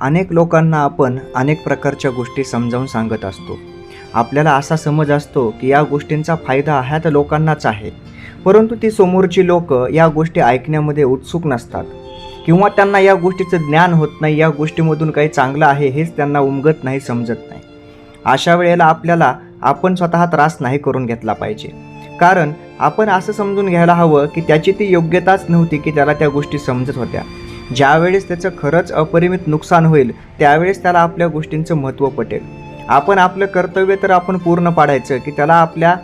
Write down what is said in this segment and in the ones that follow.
अनेक लोकांना आपण अनेक प्रकारच्या गोष्टी समजावून सांगत असतो. आपल्याला असा समज असतो की या गोष्टींचा फायदा ह्या तर लोकांनाच आहे. परंतु ती समोरची लोक या गोष्टी ऐकण्यामध्ये उत्सुक नसतात. किंवा त्यांना या गोष्टीचं ज्ञान होत नाही या गोष्टीमधून काही चांगलं आहे हेच त्यांना उमगत नाही समजत नाही. अशा वेळेला आपल्याला आपण स्वतः त्रास नाही करून घेतला पाहिजे. कारण आपण असं समजून घ्यायला हवं की त्याची ती योग्यताच नव्हती की त्याला त्या गोष्टी समजत होत्या. ज्यावेळेस त्याचं खरंच अपरिमित नुकसान होईल त्यावेळेस त्याला आपल्या गोष्टींचं महत्त्व पटेल. आपण आपलं कर्तव्य तर आपण पूर्ण पाडायचं की त्याला आपल्या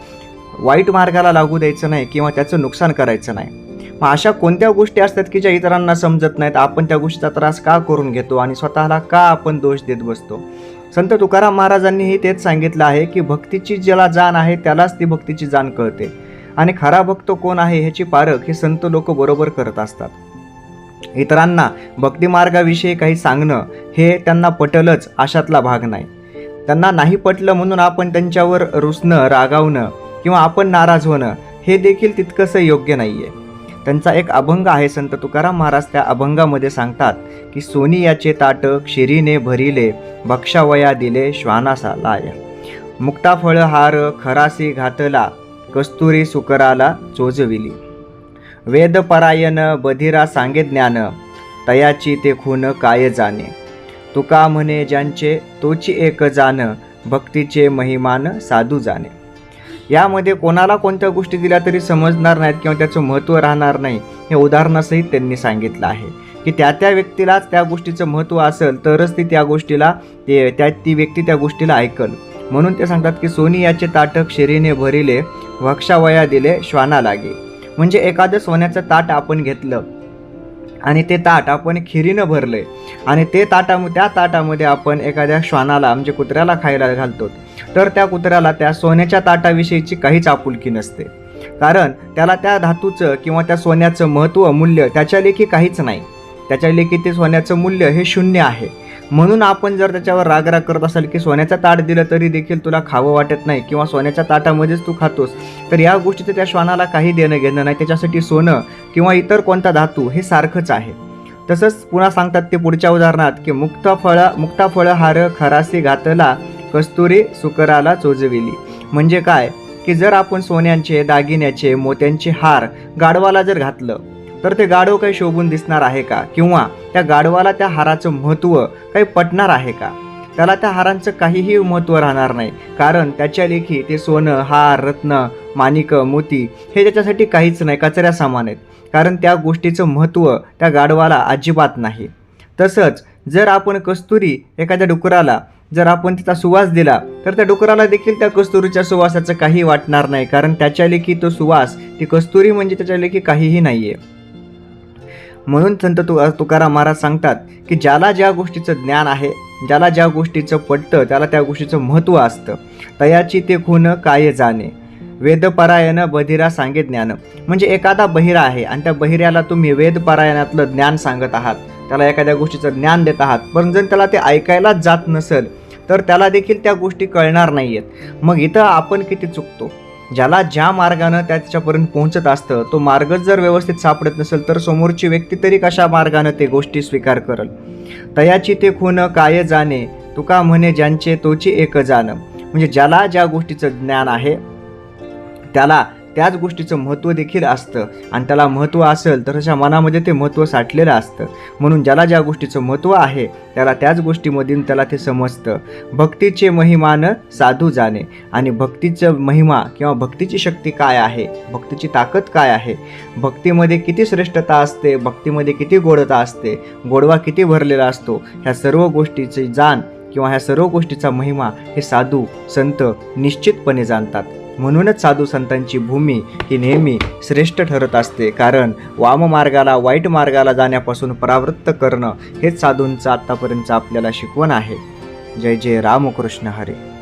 वाईट मार्गाला लागू द्यायचं नाही किंवा त्याचं नुकसान करायचं नाही. मग अशा कोणत्या गोष्टी असतात की ज्या इतरांना समजत नाहीत? आपण त्या गोष्टीचा त्रास का करून घेतो आणि स्वतःला का आपण दोष देत बसतो? संत तुकाराम महाराजांनीही तेच सांगितलं आहे की भक्तीची ज्याला जाण आहे त्यालाच ती भक्तीची जाण कळते. आणि खरा भक्त कोण आहे ह्याची पारख हे संत लोक बरोबर करत असतात. इतरांना भक्तिमार्गाविषयी काही सांगणं हे त्यांना पटलंच अशातला भाग नाही. त्यांना नाही पटलं म्हणून आपण त्यांच्यावर रुसणं रागावणं किंवा आपण नाराज होणं हे देखील तितकंसं योग्य नाही आहे त्यांचा एक अभंग आहे संत तुकाराम महाराज त्या अभंगामध्ये सांगतात की सोनी याचे ताट क्षिरीने भरिले भक्षावया दिले श्वानासा लाय. मुक्ताफळ हार खरासी घातला कस्तुरी सुकराला चोजविली. वेदपरायण बधिरा सांगे ज्ञान तयाची ते खून काय जाणे? तुका म्हणे ज्यांचे तोची एक जाण भक्तीचे महिमान साधू जाणे. यामध्ये कोणाला कोणत्या गोष्टी दिल्या तरी समजणार नाहीत किंवा त्याचं महत्त्व राहणार नाही हे उदाहरणासहित त्यांनी सांगितलं आहे. की त्या त्या व्यक्तीलाच त्या गोष्टीचं महत्त्व असेल तरच ती त्या गोष्टीला ते त्या ती व्यक्ती त्या गोष्टीला ऐकल. म्हणून ते सांगतात की सोनी याचे ताटक शिरीने भरिले वक्षावया दिले श्वाना लागे. म्हणजे एखादं सोन्याचं ताट आपण घेतलं आणि ते ताट आपण खिरीनं भरलंय आणि ते ताटा त्या ताटामध्ये आपण एखाद्या श्वानाला म्हणजे कुत्र्याला खायला घालतो. तर त्या कुत्र्याला त्या सोन्याच्या ताटाविषयीची काहीच आपुलकी नसते. कारण त्याला त्या धातूचं किंवा त्या सोन्याचं महत्त्व मूल्य त्याच्या लेखी काहीच नाही. त्याच्या लेखी ते सोन्याचं मूल्य हे शून्य आहे. म्हणून आपण जर त्याच्यावर रागराग करत असाल की सोन्याचा ताट दिलं तरी देखील तुला खावं वाटत नाही किंवा सोन्याच्या ताटामध्येच तू खातोस तर या गोष्टीचं त्या श्वानाला काही देणं घेणं नाही. त्याच्यासाठी सोनं किंवा इतर कोणता धातू हे सारखंच आहे. तसंच पुन्हा सांगतात ते पुढच्या उदाहरणात की मुक्त फळ मुक्ता फळ हार खरासी घातला कस्तुरी सुकराला चोजविली. म्हणजे काय? की जर आपण सोन्यांचे दागिन्याचे मोत्यांचे हार गाढवाला जर घातलं तर ते गाढव काही शोभून दिसणार आहे का? किंवा त्या गाढवाला त्या हाराचं महत्त्व काही पटणार आहे का? त्याला त्या हारांचं काहीही महत्त्व राहणार नाही. कारण त्याच्या लेखी ते सोनं हार रत्न माणिकं मोती हे त्याच्यासाठी काहीच नाही कचऱ्या सामान आहेत. कारण त्या गोष्टीचं महत्त्व त्या गाढवाला अजिबात नाही. तसंच जर आपण कस्तुरी एखाद्या डुकराला जर आपण तिचा सुवास दिला तर त्या डुकराला देखील त्या कस्तुरीच्या सुवासाचं काही वाटणार नाही. कारण त्याच्या लेखी तो सुवास ती कस्तुरी म्हणजे त्याच्या लेखी काहीही नाही आहे म्हणून संत तु तुकाराम महाराज सांगतात की ज्याला ज्या गोष्टीचं ज्ञान आहे ज्याला ज्या गोष्टीचं पटतं त्याला त्या गोष्टीचं महत्त्व असतं. तयाची ते खून काय जाणे? वेदपरायण बधिरा सांगे ज्ञान. म्हणजे एखादा बहिरा आहे आणि त्या बहिऱ्याला तुम्ही वेदपरायणातलं ज्ञान सांगत आहात. त्याला एखाद्या गोष्टीचं ज्ञान देत आहात. पण जर त्याला ते ऐकायलाच जात नसेल तर त्याला देखील त्या गोष्टी कळणार नाही आहेत मग इथं आपण किती चुकतो? ज्याला ज्या मार्गानं त्याच्यापर्यंत पोहोचत असतं तो मार्गच जर व्यवस्थित सापडत नसेल तर समोरची व्यक्ती तरी कशा मार्गानं ते गोष्टी स्वीकार करल? तयाची ते खून काय जाणे? तुका म्हणे ज्यांचे तोची एक जाणं. म्हणजे ज्याला ज्या गोष्टीचं ज्ञान आहे त्याला त्याच गोष्टीचं महत्त्व देखील असतं. आणि त्याला महत्त्व असेल तर अशा मनामध्ये ते महत्त्व साठलेलं असतं. म्हणून ज्याला ज्या गोष्टीचं महत्त्व आहे त्याला त्याच गोष्टीमधून त्याला ते समजतं. भक्तीचे महिमान साधू जाणे. आणि भक्तीचं महिमा किंवा भक्तीची शक्ती काय आहे? भक्तीची ताकद काय आहे? भक्तीमध्ये किती श्रेष्ठता असते? भक्तीमध्ये किती गोडता असते? गोडवा किती भरलेला असतो? ह्या सर्व गोष्टीची जाण किंवा ह्या सर्व गोष्टीचा महिमा हे साधू संत निश्चितपणे जाणतात. म्हणूनच साधू संतांची भूमी ही नेहमी श्रेष्ठ ठरत असते. कारण वाममार्गाला वाईट मार्गाला जाण्यापासून परावृत्त करणं हेच साधूंचं आत्तापर्यंतचं आपल्याला शिकवण आहे. जय जय रामकृष्ण हरे.